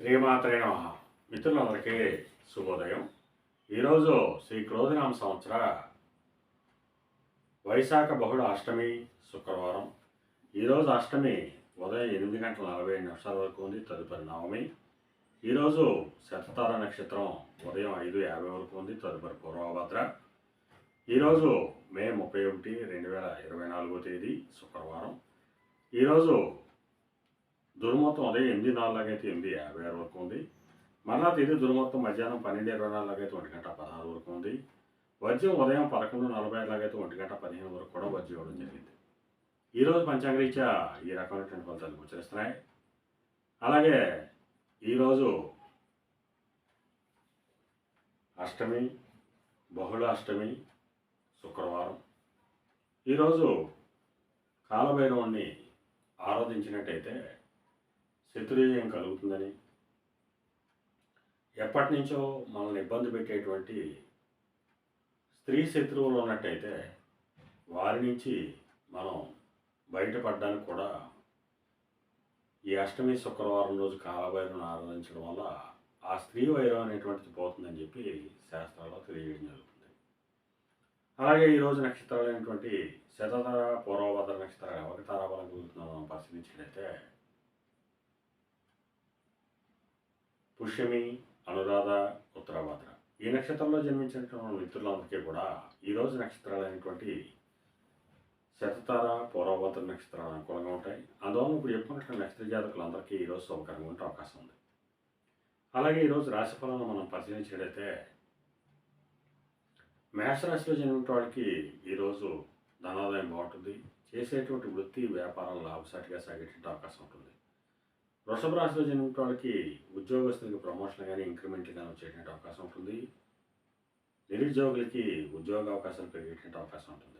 శ్రీమాత్రే నమ. మిత్రులందరికీ శుభోదయం. ఈరోజు శ్రీ క్రోధనామ సంవత్సర వైశాఖ బహుళ అష్టమి శుక్రవారం. ఈరోజు అష్టమి ఉదయం ఎనిమిది గంటల నలభై నిమిషాల వరకు ఉంది తదుపరి నవమి. ఈరోజు శతతార నక్షత్రం ఉదయం ఐదు యాభై వరకు ఉంది తదుపరి పూర్వభద్ర. ఈరోజు మే ముప్పై ఒకటి రెండు వేల ఇరవై నాలుగో తేదీ శుక్రవారం. ఈరోజు దుర్మొత్తం ఉదయం ఎనిమిది నాలుగు అయితే ఎనిమిది యాభై ఆరు వరకు ఉంది. మరలా తిరిగి దుర్మొత్తం మధ్యాహ్నం పన్నెండు ఇరవై నాలుగు అయితే ఒంటి గంట పదహారు వరకు ఉంది. వజ్రం ఉదయం పదకొండు నలభై ఐదు లాగైతే ఒంటి గంట పదిహేను వరకు కూడా వజ్రం ఇవ్వడం జరిగింది. ఈరోజు పంచాంగరీత్యా ఈ రకమైనటువంటి ఫలితాలు గోచరిస్తున్నాయి అలాగే ఈరోజు అష్టమి బహుళ అష్టమి శుక్రవారం ఈరోజు కాలభైరవుణ్ణి ఆరాధించినట్టయితే శత్రుజయం కలుగుతుందని. ఎప్పటి నుంచో మనల్ని ఇబ్బంది పెట్టేటువంటి స్త్రీ శత్రువులు ఉన్నట్టయితే వారి నుంచి మనం బయటపడడానికి కూడా ఈ అష్టమి శుక్రవారం రోజు కాలభైరవుని ఆరాధించడం వల్ల ఆ స్త్రీ వైరం అనేటువంటిది పోతుందని చెప్పి శాస్త్రాల్లో తెలియజేయడం జరుగుతుంది. అలాగే ఈరోజు నక్షత్రాలైనటువంటి శతధర పూర్వభద్ర నక్షత్రాలు ఎవరికి తారాబలం కుదురుతుందో మనం పరిశీలించినట్లయితే పుష్యమి అనురాధ ఉత్తరాభద్ర. ఈ నక్షత్రంలో జన్మించినటువంటి మిత్రులందరికీ కూడా ఈరోజు నక్షత్రాలైనటువంటి శతతార పూర్వభద్ర నక్షత్రాలు అనుకూలంగా ఉంటాయి. అందువల్ల ఇప్పుడు చెప్పుకున్నటువంటి నక్షత్ర జాతకులందరికీ ఈరోజు శుభకరంగా ఉంటే అవకాశం ఉంది. అలాగే ఈరోజు రాశిఫలాలను మనం పరిశీలించినట్లయితే మేషరాశిలో జన్మించిన వాళ్ళకి ఈరోజు ధనాదాయం బాగుంటుంది. చేసేటువంటి వృత్తి వ్యాపారాలు లాభసాటిగా సాగేటువంటి అవకాశం ఉంటుంది. వృషభ రాశిలో జన్మించిన వాళ్ళకి ఉద్యోగస్తులకు ప్రమోషన్ కానీ ఇంక్రిమెంట్ కానీ వచ్చేటువంటి అవకాశం ఉంటుంది. నిరుద్యోగులకి ఉద్యోగ అవకాశాలు పెరిగేటువంటి అవకాశం ఉంటుంది.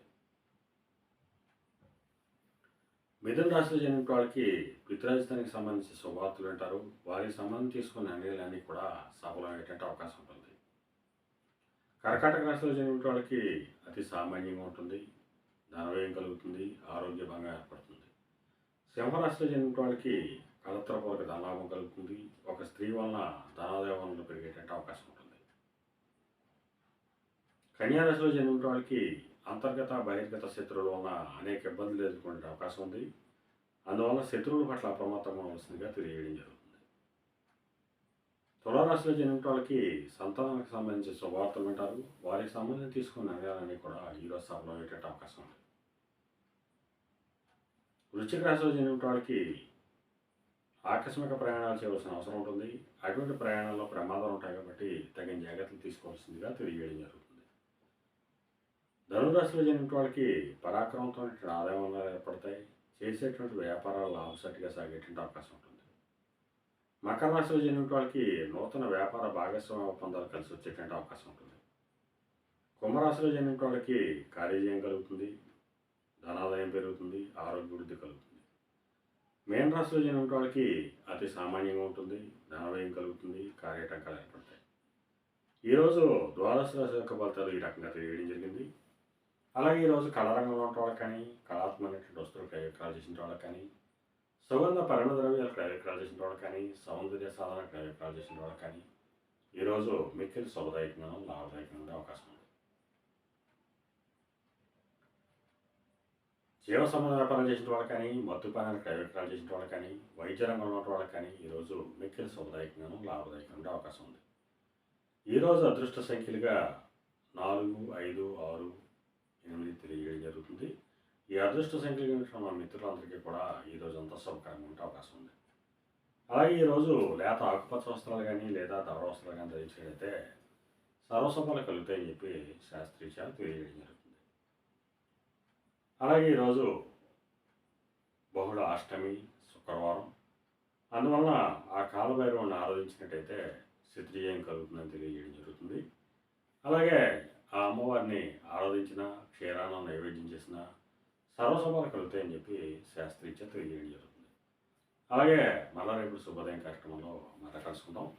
మిథున రాశిలో జరిగిన వాళ్ళకి పితృరాజధానికి సంబంధించిన శుభార్తలు అంటారు. వారికి సంబంధం తీసుకున్న నిర్ణయాలన్నీ కూడా సఫలమయ్యేటువంటి అవకాశం ఉంటుంది. కర్కాటక రాశిలో జరిగిన వాళ్ళకి అతి సామాన్యంగా ఉంటుంది. ధనవ్యయం కలుగుతుంది. ఆరోగ్య భంగం ఏర్పడుతుంది. సింహరాశిలో జరిగిన వాళ్ళకి కలత్రపూర్వక ధనలాభం కలుగుతుంది. ఒక స్త్రీ వలన ధనాదాయ పెరిగేటట్టు అవకాశం ఉంటుంది. కన్యారాశిలో జన్మించిన వాళ్ళకి అంతర్గత బహిర్గత శత్రువుల వలన అనేక ఇబ్బందులు ఎదుర్కొనే అవకాశం ఉంది. అందువల్ల శత్రువుల పట్ల అప్రమత్తంగా ఉండాల్సిందిగా తెలియజేయడం జరుగుతుంది. తులారాశిలో జన్మించిన వాళ్ళకి సంతానానికి సంబంధించిన శుభవార్తలు వింటారు వారికి సంబంధించి తీసుకున్న నిర్ణయాలన్నీ కూడా ఈరోజు సఫలమయ్యేట అవకాశం ఉంది. వృశ్చిక రాశిలో జన్మించిన వాళ్ళకి ఆకస్మిక ప్రయాణాలు చేయవలసిన అవసరం ఉంటుంది. అటువంటి ప్రయాణాల్లో ప్రమాదాలు ఉంటాయి కాబట్టి తగిన జాగ్రత్తలు తీసుకోవాల్సిందిగా తెలియజేయడం జరుగుతుంది. ధనురాశిలో జరిగిన వాళ్ళకి పరాక్రమంతో ఆదాయం వనరులు ఏర్పడతాయి. చేసేటువంటి వ్యాపారాలు లాభసాటిగా సాగేటువంటి అవకాశం ఉంటుంది. మకర రాశిలో జరిగిన వాళ్ళకి నూతన వ్యాపార భాగస్వామ్య ఒప్పందాలు కలిసి వచ్చేటువంటి అవకాశం ఉంటుంది. కుంభరాశిలో జరిగిన వాళ్ళకి కార్యజయం కలుగుతుంది. ధనాదాయం పెరుగుతుంది. ఆరోగ్య వృద్ధి కలుగుతుంది. మేన్ రాశిలో జన్మించిన వాళ్ళకి అతి సామాన్యంగా ఉంటుంది ధనవ్యయం కలుగుతుంది కార్యటంకాలు ఏర్పడతాయి. ఈరోజు ద్వాదశ రాశి యొక్క ఫలితాలు ఈ రకంగా తెలియడం జరిగింది. అలాగే ఈరోజు కళారంగంలో ఉన్న వాళ్ళకి కానీ కళాత్మకమైనటువంటి వస్తువులు క్రయవిక్రయాలు చేసిన వాళ్ళకి కానీ సుగంధ పరిమళ ద్రవ్యాలు క్రయవిక్రయాలు చేసిన వాళ్ళకి కానీ సౌందర్య సాధన కార్యక్రమాలు చేసిన వాళ్ళకి కానీ ఈరోజు మిక్కిలి శుభదాయకంగా లాభదాయకంగా ఉండే అవకాశం ఉంది జీవ సంబంధ వ్యాపారం చేసిన వాళ్ళు కానీ మత్తుపానాన్ని క్రయవిక్రయాలు చేసిన వాళ్ళు కానీ వైద్య రంగంలో ఉన్న వాళ్ళకి కానీ ఈరోజు మిక్కిలి శుభదాయకంగాను లాభదాయకంగా ఉండే అవకాశం ఉంది. ఈరోజు అదృష్ట సంఖ్యలుగా నాలుగు ఐదు ఆరు ఎనిమిది తెలియజేయడం జరుగుతుంది. ఈ అదృష్ట సంఖ్యలు కనుక మన మిత్రులందరికీ కూడా ఈరోజు అంతా శుభకరంగా ఉండే అవకాశం ఉంది. అలాగే ఈరోజు లేత ఆకుపచ్చ వస్త్రాలు కానీ లేదా దవర వస్త్రాలు కానీ ధరించినట్లయితే సర్వసభలు కలుగుతాయని చెప్పి శాస్త్రీయ తెలియజేయడం జరుగుతుంది అలాగే ఈరోజు బహుళ అష్టమి శుక్రవారం. అందువలన ఆ కాలభైరవుని ఆరాధించినట్టయితే శత్రుజయం కలుగుతుందని తెలియజేయడం జరుగుతుంది. అలాగే ఆ అమ్మవారిని ఆరాధించిన క్షీరాన్ని నైవేద్యం చేసిన సర్వసభలు కలుగుతాయని చెప్పి శాస్త్రీచ తెలియజేయడం జరుగుతుంది. అలాగే మళ్ళా రేపు శుభోదయం కార్యక్రమంలో మళ్ళీ కలుసుకుందాం.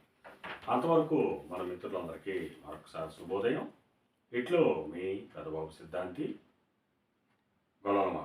అంతవరకు మన మిత్రులందరికీ మరొకసారి శుభోదయం. ఇట్లు మీ పెద్దబాబు సిద్ధాంతి. 完了了吗